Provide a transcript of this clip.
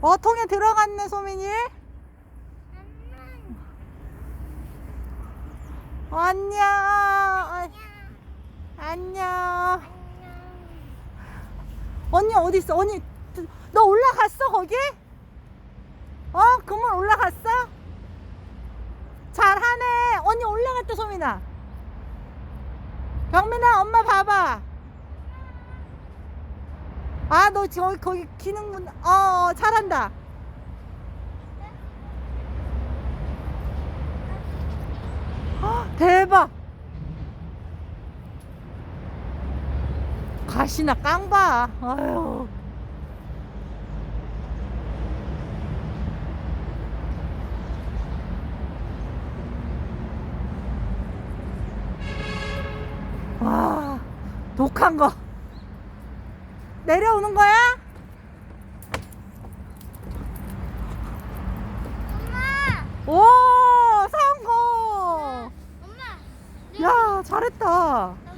어, 통에 들어갔네, 소민이. 안녕. 어, 안녕. 언니 어디 있어? 언니 너 올라갔어 거기? 어? 그물 올라갔어? 잘하네. 언니 올라갔다 소민아. 병민아 엄마 봐봐. 아 너 저기 거기 기능문 어 잘한다. 헉, 대박. 가시나 깡봐. 아유. 와, 독한 거. 내려오는 거야? 엄마! 오, 성공. 엄마! 야, 잘했다. 나